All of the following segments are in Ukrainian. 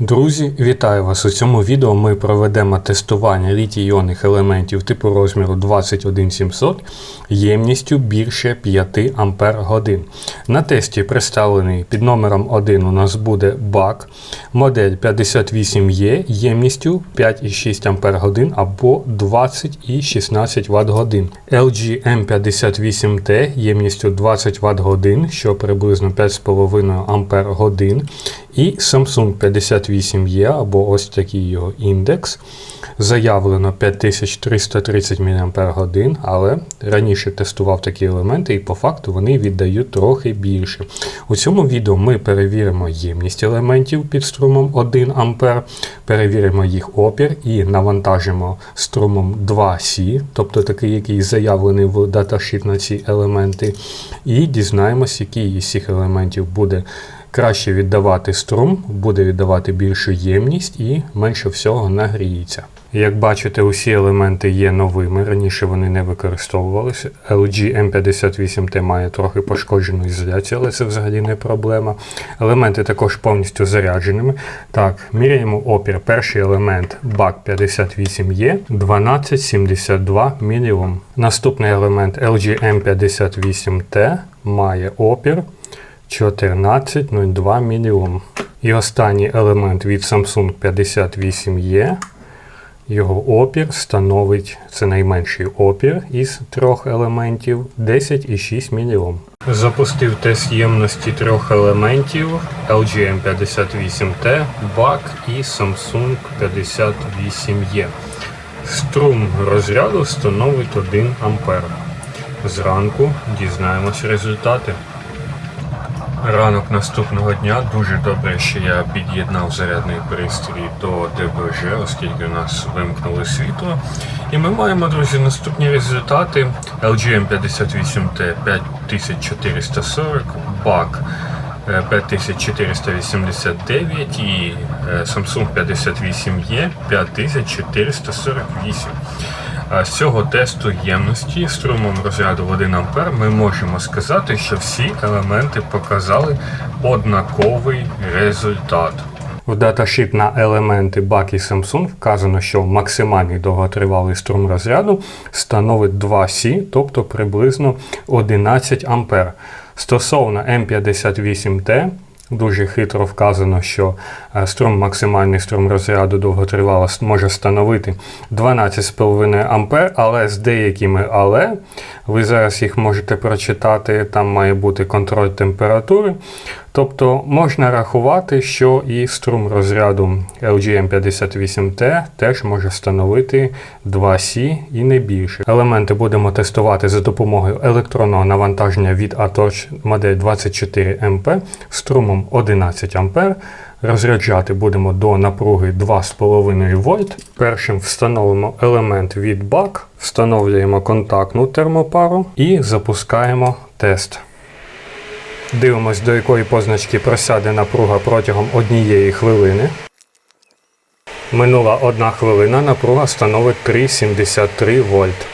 Друзі, вітаю вас! У цьому відео ми проведемо тестування літій-іонних елементів типу розміру 21700 ємністю більше 5 Ампер годин. На тесті представлений під номером 1 у нас буде бак, модель 58E ємністю 5,6 Ампер годин або 20 і 16 Вт годин. LG M58T ємністю 20 Вт годин, що приблизно 5,5 Ампер годин. І Samsung 58E або ось такий його індекс. Заявлено 5330 мАч, але раніше тестував такі елементи, і по факту вони віддають трохи більше. У цьому відео ми перевіримо ємність елементів під струмом 1 А, перевіримо їх опір і навантажимо струмом 2С, тобто такий, який заявлений в даташіт на ці елементи, і дізнаємось, який із цих елементів буде краще віддавати струм, буде віддавати більшу ємність і менше всього нагріється. Як бачите, усі елементи є новими, раніше вони не використовувалися. LG M58T має трохи пошкоджену ізоляцію, але це взагалі не проблема. Елементи також повністю зарядженими. Так, міряємо опір. Перший елемент BAC 58E 1272 мОм. Наступний елемент LG M58T має опір 1402 мільйон. І останній елемент від Samsung 58E. Його опір становить це найменший опір із трьох елементів 10,6 мільйон. Запустив тест ємності трьох елементів LG M58T, BAC і Samsung 58E. Струм розряду становить 1 А. Зранку дізнаємось результати. Ранок наступного дня дуже добре, що я під'єднав зарядний пристрій до ДБЖ, оскільки у нас вимкнули світло. І ми маємо, друзі, наступні результати. LG M58T 5440, BAC 5489 і Samsung 58E 5448. З цього тесту ємності струмом розряду в 1 А ми можемо сказати, що всі елементи показали однаковий результат. В даташіт на елементи BAC і Samsung вказано, що максимальний довготривалий струм розряду становить 2С, тобто приблизно 11 А. Стосовно М58Т. Дуже хитро вказано, що е, струм максимальний струм розряду довготривало може становити 12,5 А, але з деякими але ви зараз їх можете прочитати, там має бути контроль температури. Тобто можна рахувати, що і струм розряду LG M58T теж може становити 2C і не більше. Елементи будемо тестувати за допомогою електронного навантаження від Atoch модель 24MP струмом 11 А. Розряджати будемо до напруги 2,5 вольт. Першим встановимо елемент від BAC, встановлюємо контактну термопару і запускаємо тест. Дивимось, до якої позначки просяде напруга протягом однієї хвилини. Минула одна хвилина, напруга становить 3,73 вольт.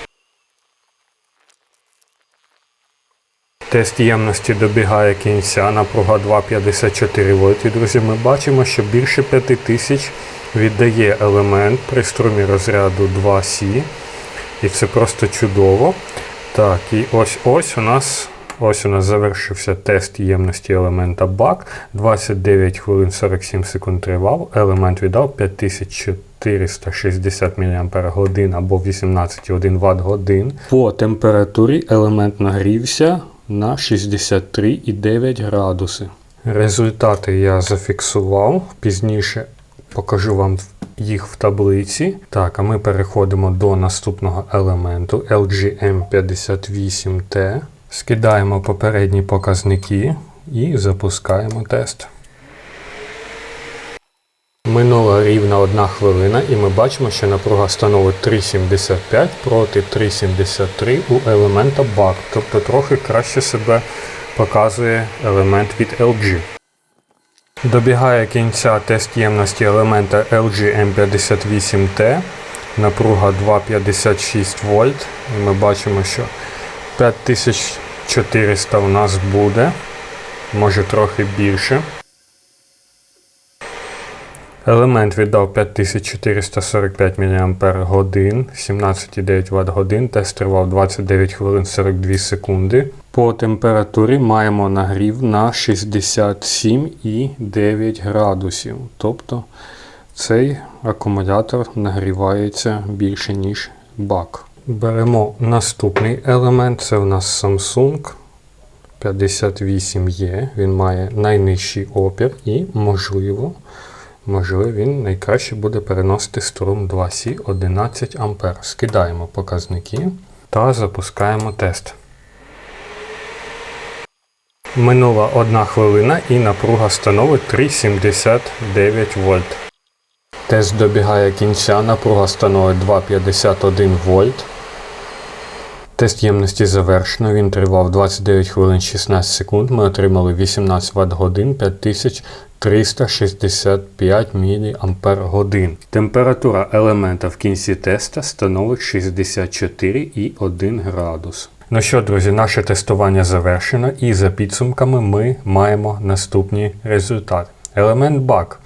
Тест ємності добігає кінця, напруга 2,54 вольт. І, друзі, ми бачимо, що більше 5000 віддає елемент при струмі розряду 2С. І це просто чудово. Так, і ось ось у нас ось у нас завершився тест ємності елемента бак. 29 хвилин 47 секунд тривав. Елемент віддав 5460 мАч або 18,1 Вт годин. По температурі елемент нагрівся на 63,9 градуси. Результати я зафіксував. Пізніше покажу вам їх в таблиці. Так, а ми переходимо до наступного елементу LG M58T. Скидаємо попередні показники і запускаємо тест. Минула рівно одна хвилина, і ми бачимо, що напруга становить 3,75 проти 3,73 у елемента BAC, тобто трохи краще себе показує елемент від LG. Добігає кінця тест ємності елемента LG M58T. Напруга 2,56 вольт. Ми бачимо, що 5400 у нас буде, може трохи більше. Елемент віддав 5445 мАч, 17,9 Вт годин, тест тривав 29 хвилин 42 секунди. По температурі маємо нагрів на 67,9 градусів. Тобто цей акумулятор нагрівається більше, ніж бак. Беремо наступний елемент, це в нас Samsung 58E. Він має найнижчий опір і, можливо, можливо, він найкраще буде переносити струм 2C 11 А. Скидаємо показники та запускаємо тест. Минула одна хвилина і напруга становить 3,79 вольт. Тест добігає кінця, напруга становить 2,51 вольт. Тест ємності завершено. Він тривав 29 хвилин 16 секунд. Ми отримали 18 Вт годин 5365 мАч. Температура елемента в кінці теста становить 64,1 градус. Ну що, друзі, наше тестування завершено, і за підсумками ми маємо наступні результати. Елемент бак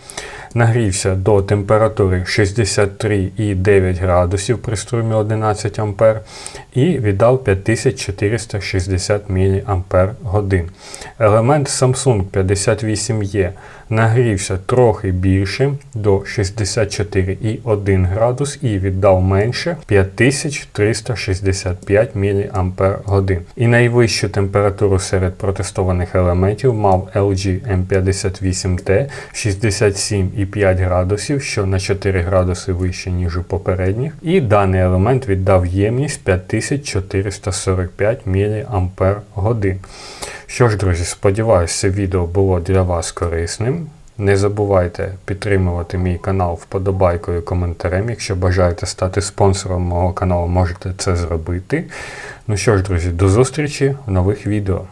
нагрівся до температури 63,9 градусів при струмі 11 А і віддав 5460 мАч. Елемент Samsung 58E нагрівся трохи більше до 64,1 градус і віддав менше 5365 мАч. І найвищу температуру серед протестованих елементів мав LG M58T 67,5 градусів, що на 4 градуси вище, ніж у попередніх. І даний елемент віддав ємність 5445 мАч. Що ж, друзі, сподіваюся, це відео було для вас корисним. Не забувайте підтримувати мій канал вподобайкою і коментарем. Якщо бажаєте стати спонсором мого каналу, можете це зробити. Ну що ж, друзі, до зустрічі в нових відео.